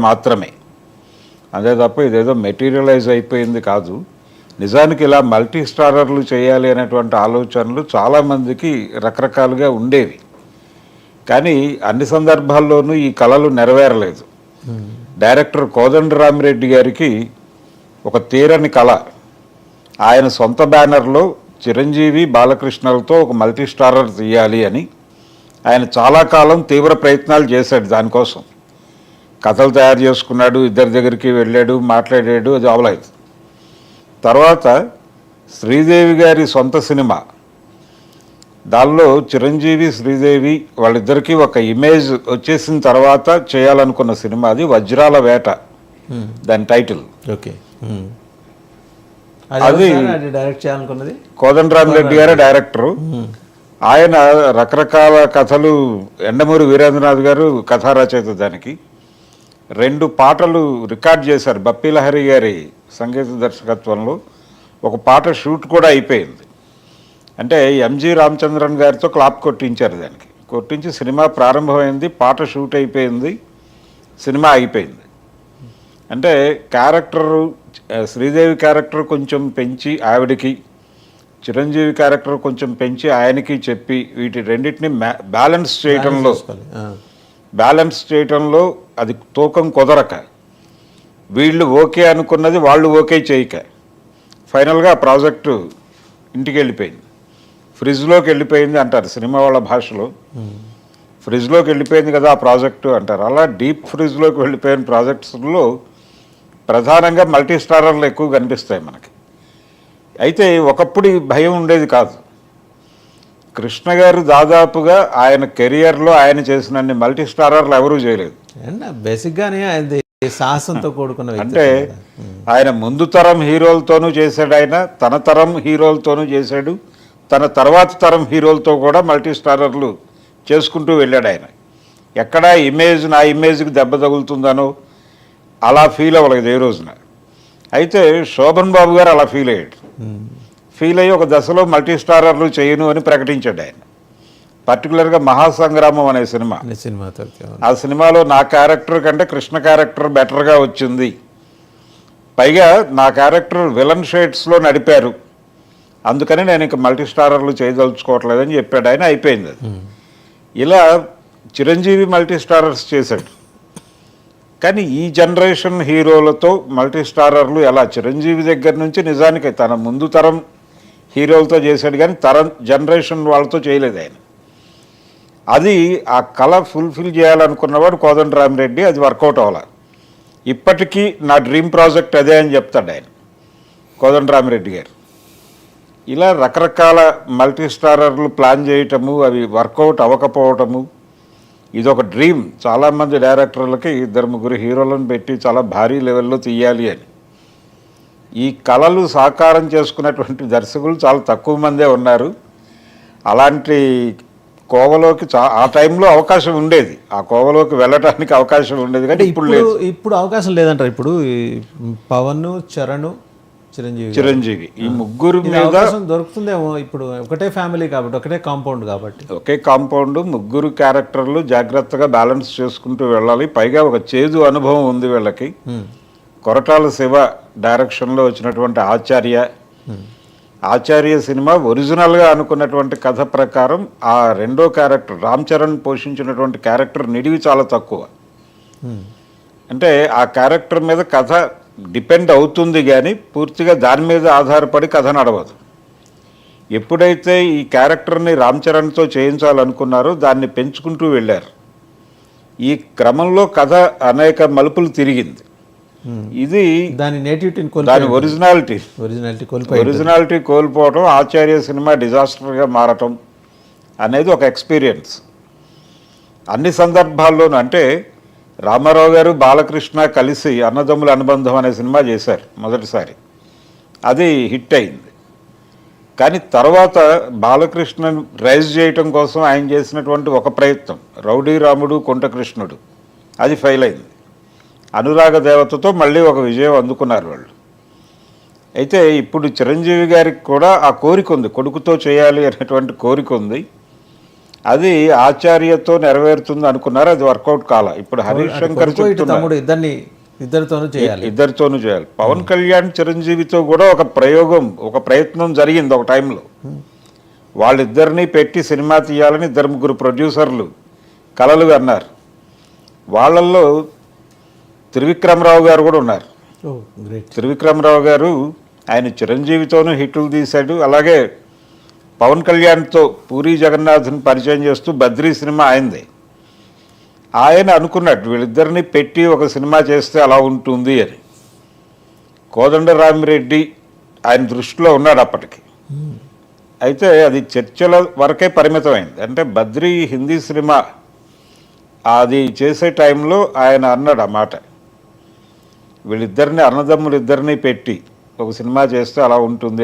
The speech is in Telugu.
మాత్రమే. అదే తప్ప ఇదేదో మెటీరియలైజ్ అయిపోయింది కాదు. నిజానికి ఇలా మల్టీ స్టారర్లు చేయాలి అనేటువంటి ఆలోచనలు చాలామందికి రకరకాలుగా ఉండేవి. కానీ అన్ని సందర్భాల్లోనూ ఈ కళలు నెరవేరలేదు. డైరెక్టర్ కోదండరామిరెడ్డి గారికి ఒక తీరని కళ. ఆయన సొంత బ్యానర్లో చిరంజీవి బాలకృష్ణలతో ఒక మల్టీ స్టారర్ తీయాలి అని ఆయన చాలా కాలం తీవ్ర ప్రయత్నాలు చేశాడు దానికోసం. కథలు తయారు చేసుకున్నాడు ఇద్దరి దగ్గరికి వెళ్ళాడు మాట్లాడాడు అది అవలేదు తర్వాత శ్రీదేవి గారి సొంత సినిమా. దానిలో చిరంజీవి శ్రీదేవి వాళ్ళిద్దరికీ ఒక ఇమేజ్ వచ్చేసిన తర్వాత చేయాలనుకున్న సినిమా అది వజ్రాల వేట. దాని టైటిల్. ఓకే. అది- డైరెక్ట్ చేయాలనుకున్నది? కోదండరామిరెడ్డి గారు డైరెక్టరు. ఆయన రకరకాల కథలు ఎండమూరి వీరేంద్రనాథ్ గారు కథా రచయిత దానికి. రెండు పాటలు రికార్డ్ చేశారు బప్పీ లహరి గారి సంగీత దర్శకత్వంలో ఒక పాట షూట్ కూడా అయిపోయింది అంటే ఎంజి రామచంద్రన్ గారితో క్లాప్ కొట్టించారు దానికి కొట్టించి సినిమా ప్రారంభమైంది పాట షూట్ అయిపోయింది సినిమా అయిపోయింది అంటే క్యారెక్టర్ శ్రీదేవి క్యారెక్టర్ కొంచెం పెంచి ఆవిడకి చిరంజీవి క్యారెక్టర్ కొంచెం పెంచి ఆయనకి చెప్పి వీటి రెండింటిని బ్యాలెన్స్. ఆ. బ్యాలెన్స్ చేయటంలో అది తూకం కుదరక. వీళ్ళు ఓకే అనుకున్నది వాళ్ళు ఓకే చేయక. ఫైనల్గా ఆ ప్రాజెక్టు ఇంటికి వెళ్ళిపోయింది. ఫ్రిడ్జ్లోకి వెళ్ళిపోయింది అంటారు సినిమా వాళ్ళ భాషలో. ఫ్రిడ్జ్లోకి వెళ్ళిపోయింది కదా ఆ ప్రాజెక్టు అంటారు. అలా డీప్ ఫ్రిడ్జ్లోకి వెళ్ళిపోయిన ప్రాజెక్ట్స్లో ప్రధానంగా మల్టీ స్టారర్లు ఎక్కువ కనిపిస్తాయి మనకి. అయితే ఒకప్పుడు భయం ఉండేది కాదు. కృష్ణ గారు దాదాపుగా ఆయన కెరియర్లో ఆయన చేసినన్ని మల్టీ స్టారర్లు ఎవరూ చేయలేదు. బేసిక్గానే అది సాహసంతో కూడుకున్న అంటే ఆయన ముందు తరం హీరోలతోనూ చేశాడు ఆయన తన తరం హీరోలతోనూ చేశాడు తన తర్వాత తరం హీరోలతో కూడా మల్టీ స్టారర్లు చేసుకుంటూ వెళ్ళాడు ఆయన. ఎక్కడా ఇమేజ్ నా ఇమేజ్కి దెబ్బ తగులుతుందనో అలా ఫీల్ అవ్వలేదు ఏ రోజున. అయితే శోభన్ బాబు గారు అలా ఫీల్ అయ్యాడు. ఫీల్ అయ్యి ఒక దశలో మల్టీ స్టారర్లు చేయను అని ప్రకటించాడు ఆయన. పర్టికులర్గా మహాసంగ్రామం అనే సినిమా. ఆ సినిమాలో నా క్యారెక్టర్ కంటే కృష్ణ క్యారెక్టర్ బెటర్గా వచ్చింది. పైగా నా క్యారెక్టర్ విలన్ షేడ్స్లో నడిపారు. అందుకని నేను ఇంక మల్టీ స్టారర్లు చేయదలుచుకోవట్లేదని చెప్పాడు ఆయన. అయిపోయింది అది. ఇలా చిరంజీవి మల్టీ స్టారర్స్ చేశాడు. కానీ ఈ జనరేషన్ హీరోలతో మల్టీ స్టారర్లు ఎలా? చిరంజీవి దగ్గర నుంచి నిజానికి తన ముందు తరం హీరోలతో చేశాడు కానీ తరం జనరేషన్ వాళ్ళతో చేయలేదు ఆయన. అది ఆ కళ ఫుల్ఫిల్ చేయాలనుకున్నవాడు కోదండరామిరెడ్డి అది వర్కౌట్ అవ్వాలి. ఇప్పటికీ నా డ్రీమ్ ప్రాజెక్ట్ అదే అని చెప్తాడు ఆయన కోదండరామిరెడ్డి గారు. ఇలా రకరకాల మల్టీ స్టారర్లు ప్లాన్ చేయటము అవి వర్కౌట్ అవ్వకపోవటము ఇది ఒక డ్రీమ్. చాలామంది డైరెక్టర్లకి ఇద్దరు ముగ్గురు హీరోలను పెట్టి చాలా భారీ లెవెల్లో తీయాలి అని. ఈ కళలు సాకారం చేసుకున్నటువంటి దర్శకులు చాలా తక్కువ మందే ఉన్నారు. అలాంటి కోవలోకి చా ఆ టైంలో అవకాశం ఉండేది. ఆ కోవలోకి వెళ్ళటానికి అవకాశం ఉండేది కానీ ఇప్పుడు లేదు. ఇప్పుడు అవకాశం లేదంటారు? ఇప్పుడు పవన్ చరణ్ చిరంజీవి. చిరంజీవి. ఈ ముగ్గురు మీద అవకాశం దొరుకుతుందేమో ఇప్పుడు. ఒకటే ఫ్యామిలీ కాబట్టి ఒకటే కాంపౌండ్ కాబట్టి. ఒకే కాంపౌండ్ ముగ్గురు క్యారెక్టర్లు జాగ్రత్తగా బ్యాలెన్స్ చేసుకుంటూ వెళ్ళాలి. పైగా ఒక చేదు అనుభవం ఉంది వీళ్ళకి. కొరటాల శివ డైరెక్షన్లో వచ్చినటువంటి ఆచార్య. ఆచార్య సినిమా ఒరిజినల్గా అనుకున్నటువంటి కథ ప్రకారం ఆ రెండో క్యారెక్టర్ రామ్ చరణ్ పోషించినటువంటి క్యారెక్టర్ నిడివి చాలా తక్కువ. అంటే ఆ క్యారెక్టర్ మీద కథ డిపెండ్ అవుతుంది కానీ పూర్తిగా దాని మీద ఆధారపడి కథ నడవదు. ఎప్పుడైతే ఈ క్యారెక్టర్ని రామ్ చరణ్తో చేయించాలనుకున్నారో దాన్ని పెంచుకుంటూ వెళ్ళారు. ఈ క్రమంలో కథ అనేక మలుపులు తిరిగింది. ఇది దాని నేటివిటీని దాని ఒరిజినాలిటీ. ఒరిజినాలిటీ కోల్పోయి ఒరిజినాలిటీ కోల్పోవటం ఆచార్య సినిమా డిజాస్టర్గా మారటం అనేది ఒక ఎక్స్పీరియన్స్. అన్ని సందర్భాల్లోనూ అంటే రామారావు గారు బాలకృష్ణ కలిసి అన్నదమ్ముల అనుబంధం అనే సినిమా చేశారు మొదటిసారి. అది హిట్ అయింది. కానీ తర్వాత బాలకృష్ణ రైజ్ చేయటం కోసం ఆయన చేసినటువంటి ఒక ప్రయత్నం రౌడీ రాముడు కొంటకృష్ణుడు అది ఫెయిల్ అయింది. అనురాగ దేవతతో మళ్ళీ ఒక విజయం అందుకున్నారు వాళ్ళు. అయితే ఇప్పుడు చిరంజీవి గారికి కూడా ఆ కోరిక ఉంది. కొడుకుతో చేయాలి అనేటువంటి కోరిక ఉంది. అది ఆచార్యతో నెరవేరుతుంది అనుకున్నారు. అది వర్కౌట్ కాల. ఇప్పుడు హరీష్ శంకర్ ఇద్దరిని ఇద్దరితోనూ చేయాలి. ఇద్దరితోనూ చేయాలి. పవన్ కళ్యాణ్ చిరంజీవితో కూడా ఒక ప్రయోగం ఒక ప్రయత్నం జరిగింది ఒక టైంలో వాళ్ళిద్దరినీ పెట్టి సినిమా తీయాలని ఇద్దరు ముగ్గురు ప్రొడ్యూసర్లు కలలు అన్నారు. వాళ్ళల్లో త్రివిక్రమరావు గారు కూడా ఉన్నారు. త్రివిక్రమరావు గారు ఆయన చిరంజీవితోనూ హిట్లు తీశాడు. అలాగే పవన్ కళ్యాణ్తో పూరి జగన్నాథ్ని పరిచయం చేస్తూ బద్రీ సినిమా ఆయనది ఆయన అనుకున్నట్టు వీళ్ళిద్దరిని పెట్టి ఒక సినిమా చేస్తే అలా ఉంటుంది అని. కోదండరామిరెడ్డి ఆయన దృష్టిలో ఉన్నాడు అప్పటికి. అయితే అది చర్చల వరకే పరిమితమైంది. అంటే బద్రీ హిందీ సినిమా అది చేసే టైంలో ఆయన అన్నాడు ఆ మాట. వీళ్ళిద్దరిని అన్నదమ్ములు ఇద్దరిని పెట్టి ఒక సినిమా చేస్తే అలా ఉంటుంది